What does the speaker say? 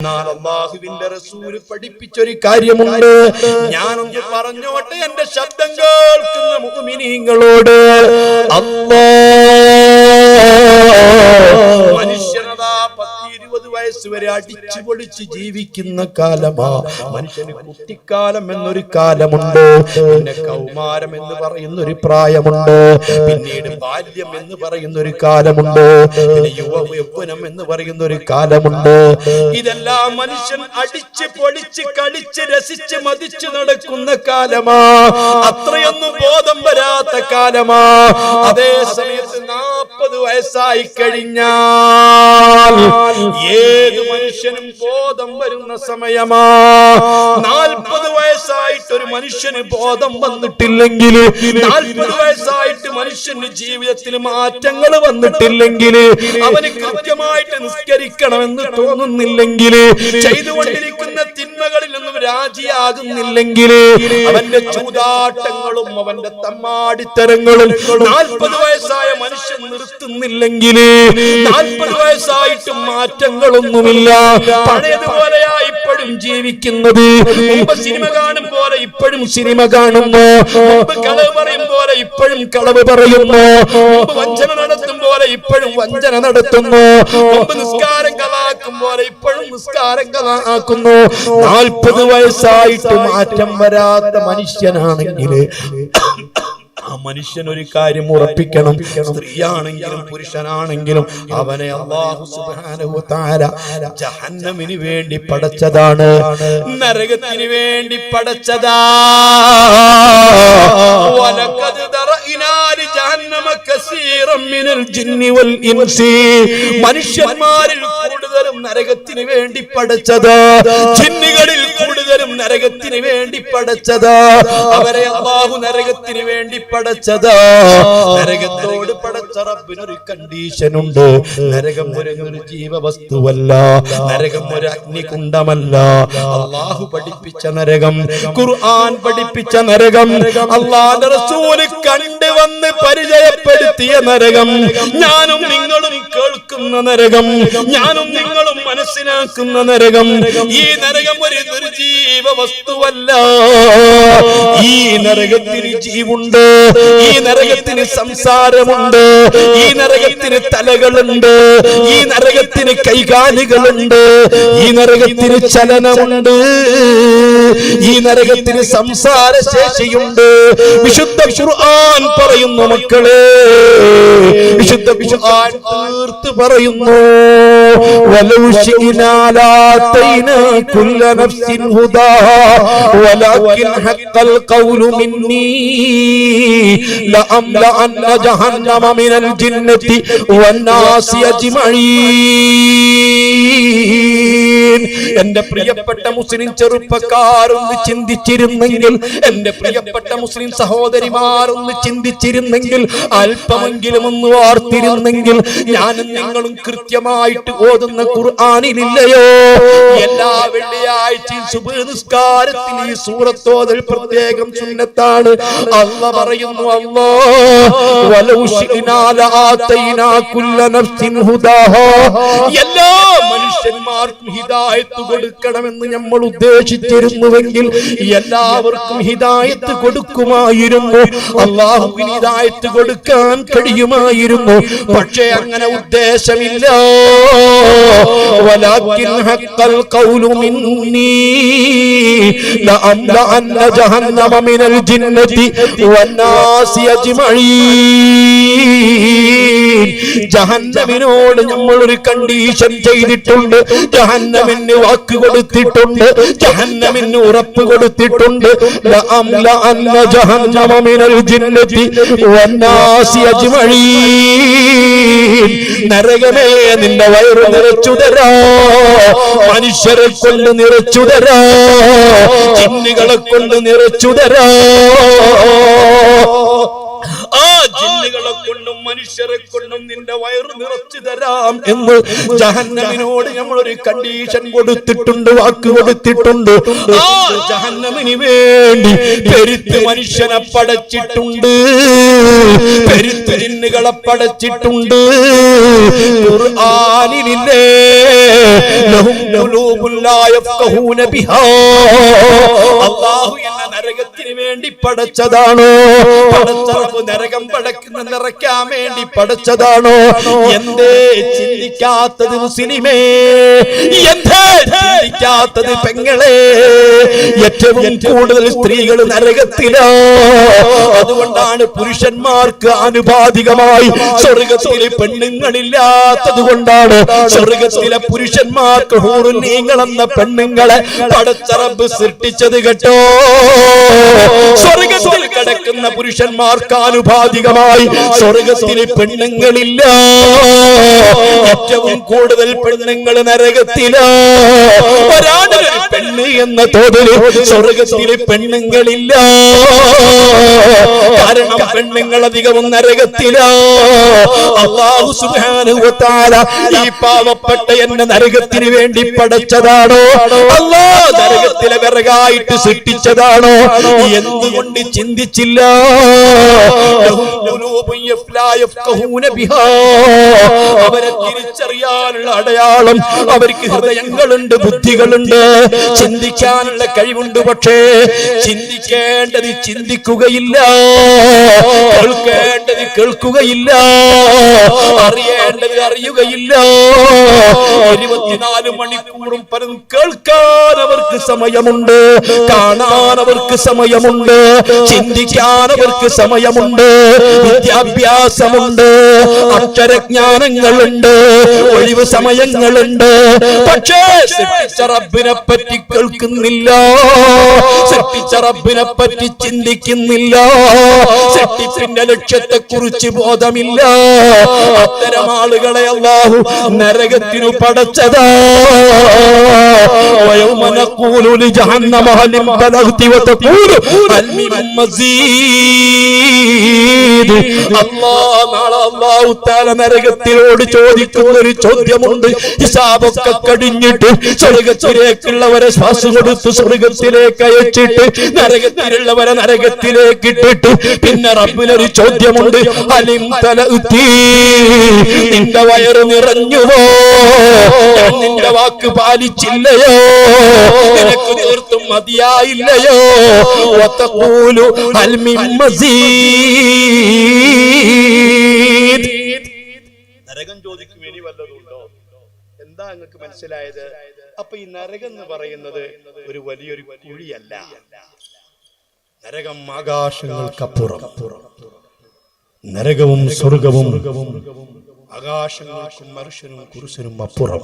എന്നാൽ അള്ളാഹുവിന്റെ റസൂൽ പഠിപ്പിച്ചൊരു കാര്യമുണ്ട്. ഞാനൊന്ന് പറഞ്ഞോട്ടെ എന്റെ ശബ്ദം കേൾക്കുന്ന മുഅ്മിനീങ്ങളോട്. അല്ലാ മനുഷ്യനതാ പത്ത് ഇരുപത് വയസ്സ് വരെ അടിച്ചു പൊളിച്ച് ജീവിക്കുന്ന കാലമാ. മനുഷ്യന് കുട്ടിക്കാലം എന്നൊരു കാലമുണ്ട്. പിന്നെ കൗമാരം എന്ന് പറയുന്ന ഒരു പ്രായമുണ്ട്. പിന്നീട് ബാല്യം എന്ന് പറയുന്ന ഒരു കാലമുണ്ട്. പിന്നെ യുവ യൗവനം എന്ന് പറയുന്ന ഒരു കാലമുണ്ട്. ഇതെല്ലാം മനുഷ്യൻ അടിച്ച് പൊളിച്ച് കളിച്ച് രസിച്ച് മതിച്ച് നടക്കുന്ന കാലമാ. അത്രയൊന്നും ബോധം വരാത്ത കാലമാ. അതേ സമയത്ത് നാൽപ്പത് വയസ്സായി കഴിഞ്ഞാൽ ഏത് മനുഷ്യനും ബോധം വരുന്ന സമയമാ. നാൽപ്പത് വയസ്സായിട്ട് ഒരു മനുഷ്യന് ബോധം വന്നിട്ടില്ലെങ്കിൽ നാൽപ്പത് വയസ്സായിട്ട് മനുഷ്യന് ജീവിതത്തിൽ മാറ്റങ്ങൾ വന്നിട്ടില്ലെങ്കിൽ അവന് കൃത്യമായിട്ട് നിസ്കരിക്കണമെന്ന് തോന്നുന്നില്ലെങ്കിൽ ചെയ്തുകൊണ്ടിരിക്കുന്ന രാജിയാകുന്നില്ലെങ്കിൽ അവന്റെ ചൂതാട്ടങ്ങളും അവന്റെ തമ്മാടിത്തരങ്ങളും നാൽപ്പത് വയസ്സായ മനുഷ്യൻ നിർത്തുന്നില്ലെങ്കിൽ നാൽപ്പത് വയസ്സായിട്ട് മാറ്റങ്ങളൊന്നുമില്ല. പഴയതുപോലെയാ ഇപ്പോഴും ജീവിക്കുന്നത്. മുമ്പ് സിനിമ കാണും പോലെ ഇപ്പോഴും സിനിമ കാണുന്നു. മുമ്പ് കളവ് പറയും പോലെ ഇപ്പോഴും കളവ് പറയുന്നു. വഞ്ചന നടത്തും പോലെ ഇപ്പോഴും വഞ്ചന നടത്തുന്നു. മുമ്പ് പോലെ ഇപ്പോഴും നിസ്കാരം ആക്കുന്നു നാൽപ്പത് വയസ്സായിട്ട് മാറ്റം വരാത്ത മനുഷ്യനാണെങ്കിൽ ആ മനുഷ്യൻ ഒരു കാര്യം ഉറപ്പിക്കണം. സ്ത്രീയാണെങ്കിലും പുരുഷനാണെങ്കിലും അവനെ അള്ളാഹു ജഹന്നമിന് വേണ്ടി പടച്ചതാണ്. നരകത്തിന് വേണ്ടി പടച്ചതാ. മനുഷ്യന്മാരിൽ കൂടുതലും നരകത്തിന് വേണ്ടി പഠിച്ചത് ജിന്നുകളിൽ കൂടുതലും നരകത്തിന് വേണ്ടി പടച്ചത്. അവരെ അള്ളാഹു നരകത്തിന് വേണ്ടി പടച്ചത്. നരകത്തോട് പടച്ച റബ്ബിനൊരു കണ്ടീഷൻ ഉണ്ട് നരകം ഒരു ജീവവസ്തുവല്ല നരകം ഒരു അഗ്നികുണ്ടമല്ല. അള്ളാഹു പഠിപ്പിച്ച നരകം ഖുർആൻ പഠിപ്പിച്ച നരകം അള്ളാന്റെ റസൂൽ കണ്ടു വന്ന് പരിചയപ്പെടുത്തിയ നരകം ഞാനും നിങ്ങളും കേൾക്കുന്ന നരകം ഞാനും നിങ്ങളും മനസ്സിലാക്കുന്ന നരകം ഈ നരകം ഒരു നിർജീവ ജീവവസ്തുവല്ല. ഈ നരകത്തിന് ജീവുണ്ട് ഈ നരകത്തിന് സംസാരമുണ്ട് ഈ നരകത്തിന് തലകളുണ്ട് ഈ നരകത്തിന് കൈകാലികളുണ്ട് ഈ നരകത്തിന് ചലനമുണ്ട് ഈ നരകത്തിന് സംസാര ശേഷിയുണ്ട് വിശുദ്ധ ഖുർആൻ പറയുന്നു മക്കളെ വിശുദ്ധ ഖുർആൻ തീർത്ത് പറയുന്നു കുല്ല നഫ്സിൻ هداها ولكن حق القول مني. لأملأن جهنم من الجنة والناس أجمعين. എന്റെ പ്രിയപ്പെട്ട മുസ്ലിം ചെറുപ്പക്കാരൊന്ന് ചിന്തിച്ചിരുന്നെങ്കിൽ എന്റെ പ്രിയപ്പെട്ട മുസ്ലിം സഹോദരിമാരൊന്ന് ചിന്തിച്ചിരുന്നെങ്കിൽ അല്പമെങ്കിലും ഒന്ന് ഓർത്തിരുന്നെങ്കിൽ ഞാനും നിങ്ങളും കൃത്യമായിട്ട് ഓതുന്ന ഖുർആാനിലില്ലയോ? എല്ലാ വെള്ളിയാഴ്ചയും സുബഹ് നിസ്കാരത്തിൽ ഈ സൂറത്തോതൽ പ്രത്യേകം സുന്നത്താണ്. അല്ല പറയുന്നു അല്ലോ എല്ലാ മനുഷ്യന്മാർക്കും ഹിദായത്ത് കൊടുക്കണമെന്ന് നമ്മൾ ഉദ്ദേശിച്ചിരുന്നുവെങ്കിൽ എല്ലാവർക്കും ഹിദായത്ത് കൊടുക്കുമായിരുന്നു അള്ളാഹുവിന് ഹിദായത്ത് കൊടുക്കാൻ കഴിയുമായിരുന്നു പക്ഷേ അങ്ങനെ ഉദ്ദേശമില്ല ولكن حق القول مني لأملأن جهنم من الجنة والناس أجمعين ജഹന്നമിനോട് നമ്മൾ ഒരു കണ്ടീഷൻ ചെയ്തിട്ടുണ്ട് ജഹന്നമിന് വാക്ക് കൊടുത്തിട്ടുണ്ട്. ജഹന്നമിന് ഉറപ്പ് കൊടുത്തിട്ടുണ്ട്. നരകമേ നിന്റെ വയറ് നിറച്ചുതരാ. മനുഷ്യരെ കൊണ്ട് നിറച്ചുതരാ. ചിന്നുകളെ കൊണ്ട് നിറച്ചു തരാ ആ ജിന്നുകളെ കൊണ്ടും മനുഷ്യരെ കൊണ്ടും നിന്റെ വയറ് നിറച്ചു തരാം എന്ന് ജഹന്നമിനോട് നമ്മൾ ഒരു കണ്ടീഷൻ കൊടുത്തിട്ടുണ്ട് വാക്ക് കൊടുത്തിട്ടുണ്ട്. ആ ജഹന്നമിന് വേണ്ടി പെരുത്ത് മനുഷ്യനെ പടച്ചിട്ടുണ്ട്. പെരുത്ത് ജിന്നുകളെ പടച്ചിട്ടുണ്ട്. ഖുർആനിലില്ലേ അല്ലാഹു എന്ന നരകത്തിന് വേണ്ടി പടച്ചതാണോ? പടച്ചറപ്പ് നരകം പടക്കുന്ന നിറയ്ക്കാൻ വേണ്ടി പടച്ചതാണോ? എന്തേ ചിന്തിക്കാത്തത് മുസ്ലിമേ? എന്തേ ചിന്തിക്കാത്തത് പെങ്ങളെ ഏറ്റവും കൂടുതൽ സ്ത്രീകൾ നരകത്തിലോ അതുകൊണ്ടാണ് പുരുഷന്മാർക്ക് ആനുപാതികമായി സ്വർഗത്തിലെ പെണ്ണുങ്ങളില്ലാത്തത് കൊണ്ടാണ് സ്വർഗത്തിലെ പുരുഷന്മാർക്ക് ഹൂറുന്നീങ്ങളെന്ന പെണ്ണുങ്ങളെ പടച്ചറബ് സൃഷ്ടിച്ചത് കേട്ടോ. സ്വർഗത്തിൽ കിടക്കുന്ന പുരുഷന്മാർക്ക് ആനുപാതികമായി സ്വർഗത്തിന് പെണ്ണുങ്ങളില്ല. ഏറ്റവും കൂടുതൽ പെണ്ണുങ്ങൾ നരകത്തില. ഒരാണ് പെണ്ണ് എന്ന തോതിൽ സ്വർഗത്തിലെ പെണ്ണുങ്ങളില്ല. കാരണം പെണ്ണുങ്ങൾ അധികവും നരകത്തില. അള്ളാഹു വ ഈ പാവപ്പെട്ട എന്നെ നരകത്തിന് വേണ്ടി പടച്ചതാണോ? അല്ലാ നരകത്തിലെ വിറകായിട്ട് സൃഷ്ടിച്ചതാണോ? എന്തുകൊണ്ട് ചിന്തിച്ചില്ല? അവരെ തിരിച്ചറിയാനുള്ള അടയാളം. അവർക്ക് ഹൃദയങ്ങളുണ്ട് ബുദ്ധികളുണ്ട്. ചിന്തിക്കാനുള്ള കഴിവുണ്ട് പക്ഷേ ചിന്തിക്കേണ്ടത് ചിന്തിക്കുകയില്ല. കേൾക്കേണ്ടത് കേൾക്കുകയില്ല. അറിയേണ്ടത് അറിയുകയില്ല. ഇരുപത്തിനാല് മണിക്കൂറും പലതും കേൾക്കാൻ അവർക്ക് സമയമുണ്ട്. കാണാൻ അവർക്ക് സമയമുണ്ട്. ചിന്തിക്കാൻ അവർക്ക് സമയമുണ്ട് വിദ്യാഭ്യാസമുണ്ട് അക്ഷരജ്ഞാനങ്ങളുണ്ട് ഒഴിവ് സമയങ്ങളുണ്ട് പക്ഷേ സൃഷ്ടിച്ച റബ്ബിനെ പറ്റി കേൾക്കുന്നില്ല സൃഷ്ടിച്ച റബ്ബിനെ പറ്റി ചിന്തിക്കുന്നില്ല സൃഷ്ടിപ്പിന്റെ ലക്ഷ്യത്തെ കുറിച്ച് ബോധമില്ല അത്തരം ആളുകളെ അള്ളാഹു നരകത്തിനു പടച്ചതാ ويوم نقول لجهنم هل امتلأت وتقول هل من مزيد തആല നരകത്തിലോട് ചോദിക്കുന്ന ഒരു ചോദ്യമുണ്ട്. ഹിസാബൊക്കെ കടിഞ്ഞിട്ട് സ്വർഗത്തിലേക്കുള്ളവരെ ശ്വാസം കൊടുത്ത് സ്വർഗത്തിലേക്ക് അയച്ചിട്ട് നരകത്തിലുള്ളവരെ നരകത്തിലേക്ക് ഇട്ടിട്ട് പിന്നെ റബ്ബിനൊരു ചോദ്യമുണ്ട്. അലിം തല നിന്റെ വയറ് നിറഞ്ഞുവോ? വാക്ക് പാലിച്ചില്ലയോ? നിനക്ക് തീർത്തും മതിയായില്ലയോ? ഹൽ മിൻ മസീദ്. നരകം ചോദിക്കും ഇനി വല്ലതുണ്ടോ? എന്താ നിങ്ങൾക്ക് മനസ്സിലായത്? അപ്പൊ ഈ നരകം എന്ന് പറയുന്നത് ഒരു വലിയൊരു കുഴിയല്ല. നരകം ആകാശങ്ങൾക്കപ്പുറം. നരകവും സ്വർഗവും ആകാശങ്ങൾക്കും മനുഷ്യനും കുരുസനും അപ്പുറം.